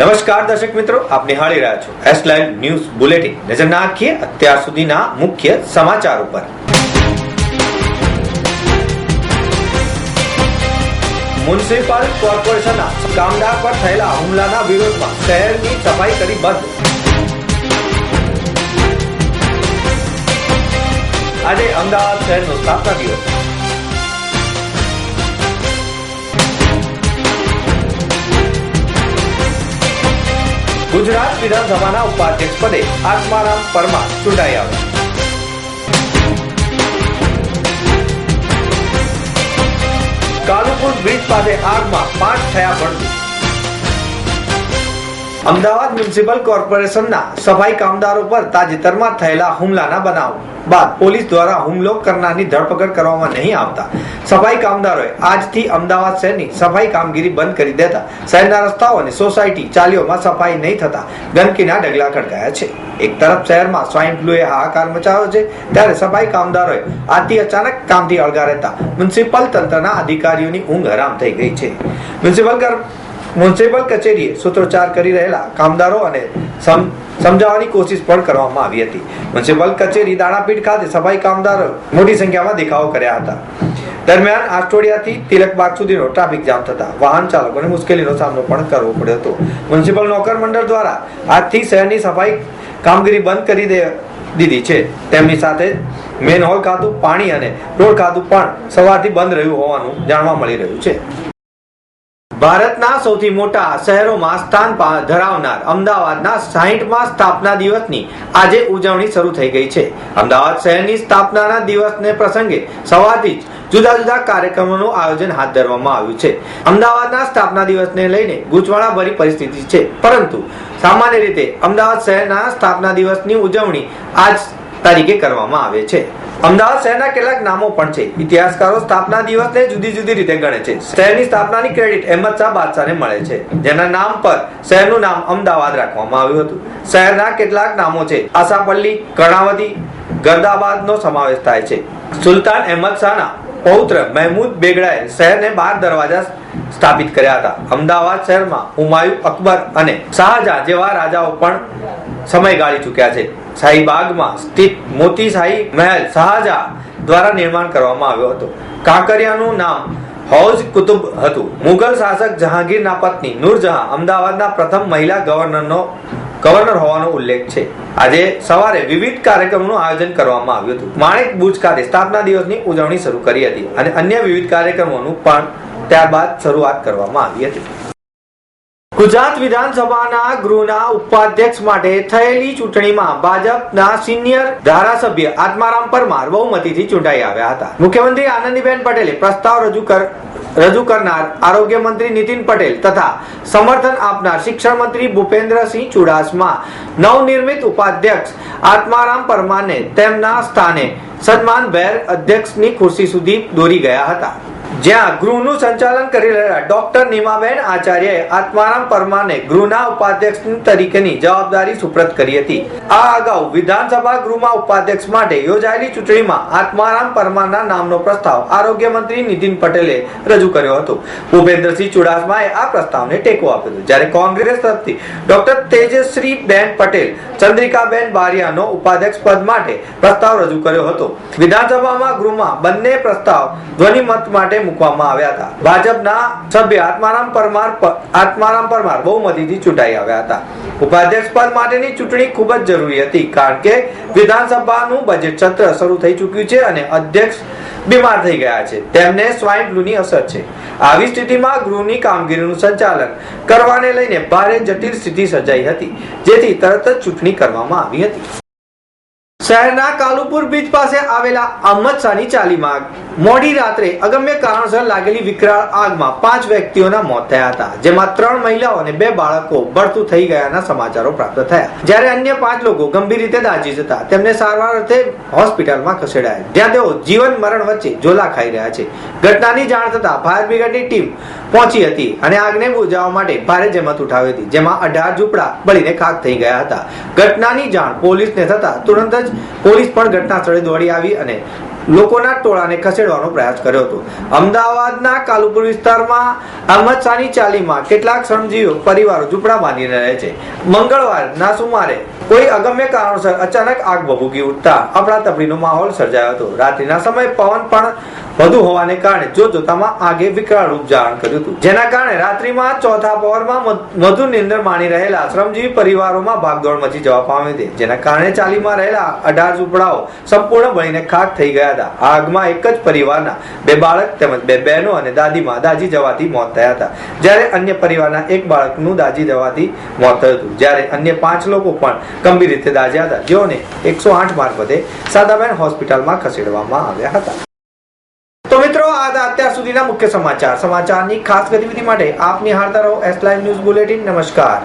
નમસ્કાર દર્શક મિત્રો, આપ નિહાળી રહ્યા છો એસ લાઈવ ન્યૂઝ બુલેટિન નજર નાખીએ અત્યાર સુધીના મુખ્ય સમાચાર ઉપર. મ્યુનિસિપલ કોર્પોરેશનના કામદાર પર થયેલા હુમલાના વિરોધમાં શહેરની સફાઈ કરી બંધ. આજે અમદાવાદ શહેરનો સ્થાપના દિવસ. ગુજરાત વિધાનસભાના ઉપાધ્યક્ષ પદે આત્મારામ પરમાર ચૂંટાઈ આવ્યા. કાલુપુર બ્રિજ પાસે આગમાં પાંચ થયા ભડતું અમદાવાદ મ્યુનિસિપલ કોર્પોરેશનના સફાઈ કામદારો પર તાજેતરમાં થયેલા હુમલાના બનાવ. બાદ પોલીસ દ્વારા હુમલો કરનારની ધરપકડ કરવામાં નહીં આવતા. સફાઈ કામદારોએ આજથી અમદાવાદ શહેરની સફાઈ કામગીરી બંધ કરી દેતા શહેરના રસ્તાઓ અને સોસાયટી ચાલીઓમાં સફાઈ નહીં થતા ગંદકીના ડગલા ખડકાયા છે. એક તરફ શહેરમાં સ્વાઇન ફ્લુએ હાહાકાર મચાવ્યો છે, ત્યારે સફાઈ કામદારોએ આથી અચાનક કામથી અળગા રહેતા મ્યુનિસિપલ તંત્રના અધિકારીઓની ઊંઘ હરામ થઈ ગઈ છે. મ્યુનિસિપલ મ્યુનિસિપલ કચેરીએ સૂત્રોચ્ચાર કરી રહેલા કામદારો અને સમજાવવાની કોશિશ પણ કરવામાં આવી હતી. મ્યુનિસિપલ કચેરી, દાણાપીઠ ખાતે સફાઈ કામદારો મોટી સંખ્યામાં દેખાવો કર્યા હતા. દરમિયાન આસ્ટોડિયાથી તિલકબાગ સુધીનો ટ્રાફિક જામ થતા વાહન ચાલકોને મુશ્કેલીનો સામનો પણ કરવો પડ્યો હતો. મ્યુનિસિપલ નોકર મંડળ દ્વારા આજથી શહેરની સફાઈ કામગીરી બંધ કરી દે દીધી છે. તેમની સાથે મેન હોલ ખાતું, પાણી અને રોડ ખાતું પણ સવારથી બંધ રહ્યું હોવાનું જાણવા મળી રહ્યું છે. ભારતના સૌથી મોટા શહેરોમાં સ્થાન ધરાવનાર અમદાવાદના સાહીઠમાં સ્થાપના દિવસની આજે ઉજવણી શરૂ થઈ ગઈ છે. અમદાવાદ શહેરની સ્થાપનાના દિવસને પ્રસંગે સવારથી જ જુદા જુદા કાર્યક્રમોનું આયોજન હાથ ધરવામાં આવ્યું છે. અમદાવાદના સ્થાપના દિવસને લઈને ગૂંચવણા ભરી પરિસ્થિતિ છે. પરંતુ સામાન્ય રીતે અમદાવાદ શહેરના સ્થાપના દિવસની ઉજવણી આજ તારીખે કરવામાં આવે છે. અમદાવાદ શહેરના કેટલાક નામો પણ છે. ઇતિહાસકારો સ્થાપના દિવસને જુદી જુદી રીતે ગણે છે. શહેરની સ્થાપનાની ક્રેડિટ અહેમદ શાહ બાદશાહને મળે છે. જેના નામ પર શહેરનું નામ અમદાવાદ રાખવામાં આવ્યું હતું. શહેરના કેટલાક નામો છે. આશાપલ્લી, કર્ણાવતી, ગરદાબાદનો સમાવેશ થાય છે. સુલતાન અહેમદ શાહના પૌત્ર મહેમૂદ બેગડાએ શહેરને બાર દરવાજા સ્થાપિત કર્યા હતા. અમદાવાદ શહેરમાં હુમાયુ અકબર અને શાહજહાં જેવા રાજાઓ પણ સમય ગાળી ચૂક્યા છે. શાહીબાગમાં સ્થિત મોતી શાહી મહેલ શાહજહાં દ્વારા નિર્માણ કરવામાં આવ્યો હતો. કાંકરિયાનું નામ હૌજ કુતુબ હતું. મુઘલ શાસક જહાંગીરના પત્ની નૂરજહાં અમદાવાદના પ્રથમ મહિલા ગવર્નરનો ગવર્નર હોવાનો ઉલ્લેખ છે. આજે સવારે વિવિધ કાર્યક્રમનું આયોજન કરવામાં આવ્યું હતું. માણેક બુજ ખાતે સ્થાપના દિવસની ઉજવણી શરૂ કરી હતી અને અન્ય વિવિધ કાર્યક્રમોનું પણ ત્યારબાદ શરૂઆત કરવામાં આવી હતી. ગુજરાત વિધાનસભાના ગૃહના ઉપાધ્યક્ષ માટે થયેલી ચૂંટણીમાં ભાજપના સિનિયર ધારાસભ્ય આત્મારામ પરમાર બહુમતીથી ચૂંટાઈ આવ્યા હતા. મુખ્યમંત્રી આનંદીબેન પટેલે પ્રસ્તાવ રજૂ કર રજૂ કરનાર આરોગ્ય મંત્રી નીતિન પટેલ તથા સમર્થન આપનાર શિક્ષણ મંત્રી ભૂપેન્દ્રસિંહ ચુડાસમા, નવનિર્મિત ઉપાધ્યક્ષ આત્મારામ પરમારને તેમના સ્થાને સન્માનભેર અધ્યક્ષની ખુરશી સુધી દોરી ગયા હતા. જ્યાં ગૃહનું સંચાલન કરી રહેલા ડોક્ટર નીમાબેન આચાર્યએ આત્મારામ પરમારને ગૃહના ઉપાધ્યક્ષ તરીકેની જવાબદારી સુપ્રત કરી હતી. આ અગાઉ વિધાનસભા ગૃહમાં ઉપાધ્યક્ષ માટે યોજાયેલી ચૂંટણીમાં આત્મારામ પરમારના નામનો પ્રસ્તાવ આરોગ્ય મંત્રી નીતિન પટેલે રજૂ કર્યો હતો. ભૂપેન્દ્રસિંહ ચુડાસમાએ આ પ્રસ્તાવને ટેકો આપ્યો હતો. જ્યારે કોંગ્રેસ તરફથી ડોક્ટર તેજશ્રી બેન પટેલ ચંદ્રિકાબેન બારિયાનો ઉપાધ્યક્ષ પદ માટે પ્રસ્તાવ રજૂ કર્યો હતો. વિધાનસભામાં ગૃહમાં બંને પ્રસ્તાવ ધ્વનિમત માટે મૂકવામાં આવ્યા હતા. ભાજપના સભ્ય આત્મારામ પરમાર આત્મારામ પરમાર બહુમતીથી ચૂંટાઈ આવ્યા હતા. ઉપાધ્યક્ષ પદ માટેની ચૂંટણી ખૂબ જ જરૂરી હતી કારણ કે વિધાનસભાનું બજેટ સત્ર શરૂ થઈ ચૂક્યું છે અને અધ્યક્ષ બીમાર થઈ ગયા છે. તેમને સ્વાઇન ફ્લૂની અસર છે. આવી સ્થિતિમાં ગૃહની કામગીરીનું સંચાલન કરવાને લઈને ભારે જટિલ સ્થિતિ સર્જાઈ હતી, જેથી તરત જ ચૂંટણી કરવામાં આવી હતી. શહેરના કાલુપુર બીચ પાસે આવેલા અહમદ શાહની ચાલીમાં મોડી રાત્રે અગમ્ય કારણસર લાગેલી વિકરાળ આગમાં પાંચ વ્યક્તિઓના મોત થયા હતા, જેમાં ત્રણ મહિલાઓ અને બે બાળકો બળતું થઈ ગયાના સમાચારો પ્રાપ્ત થયા. જ્યારે અન્ય પાંચ લોકો ગંભીર રીતે દાજી જતા, તેમને સારવાર અર્થે હોસ્પિટલમાં ખસેડાયા. જ્યાં તેઓ જીવન મરણ વચ્ચે ઝોલા ખાઈ રહ્યા છે. ઘટનાની જાણ થતા ફાયર બ્રિગેડની ટીમ પહોંચી હતી અને આગને બુજાવવા માટે ભારે જહેમત ઉઠાવી હતી, જેમાં અઢાર ઝૂંપડા બળીને ખાક થઈ ગયા હતા. ઘટનાની જાણ પોલીસને થતા તુરંત જ પોલીસ પણ ઘટના સ્થળે દોડી આવી અને લોકોના ટોળાને ખસેડવાનો પ્રયાસ કર્યો હતો. અમદાવાદના કાલુપુર વિસ્તારમાં અહમદ શાહની ચાલીમાં કેટલાક શ્રમજીવીઓ પરિવારો ઝૂંપડા બાંધીને રહે છે. મંગળવારના સુમારે કોઈ અગમ્ય કારણોસર અચાનક આગ ભભૂકી ઉઠતા અફડાતફડીનો માહોલ સર્જાયો હતો. રાત્રિના સમયે પવન પણ વધુ હોવાને કારણે જો જોતામાં આગે વિકરાળ રૂપ ધારણ કર્યું હતું. જેના કારણે રાત્રિમાં ચોથા પવરમાં વધુ નિંદર માણી રહેલા શ્રમજીવી પરિવારોમાં ભાગદોડ મચી જવા પામી હતી. જેના કારણે ચાલીમાં રહેલા અઢાર ઝૂંપડાઓ સંપૂર્ણ બળીને ખાક થઈ ગયા હતા. આ આગમાં એક જ પરિવારના બે બાળક તેમજ બે બહેનો અને દાદીમાં દાજી જવાથી મોત થયા હતા. જ્યારે અન્ય પરિવારના એક બાળકનું દાજી જવાથી મોત થયું હતું. જ્યારે અન્ય પાંચ લોકો પણ ગંભીર રીતે દાઝ્યા હતા. જેઓને એકસો આઠ મારફતે સાદાબેન હોસ્પિટલમાં ખસેડવામાં આવ્યા હતા. તો મિત્રો આ અત્યાર સુધીના મુખ્ય સમાચાર. સમાચારની ખાસ ગતિવિધિ માટે આપ નિહાળતા રહો એસ લાઈવ ન્યૂઝ બુલેટિન નમસ્કાર.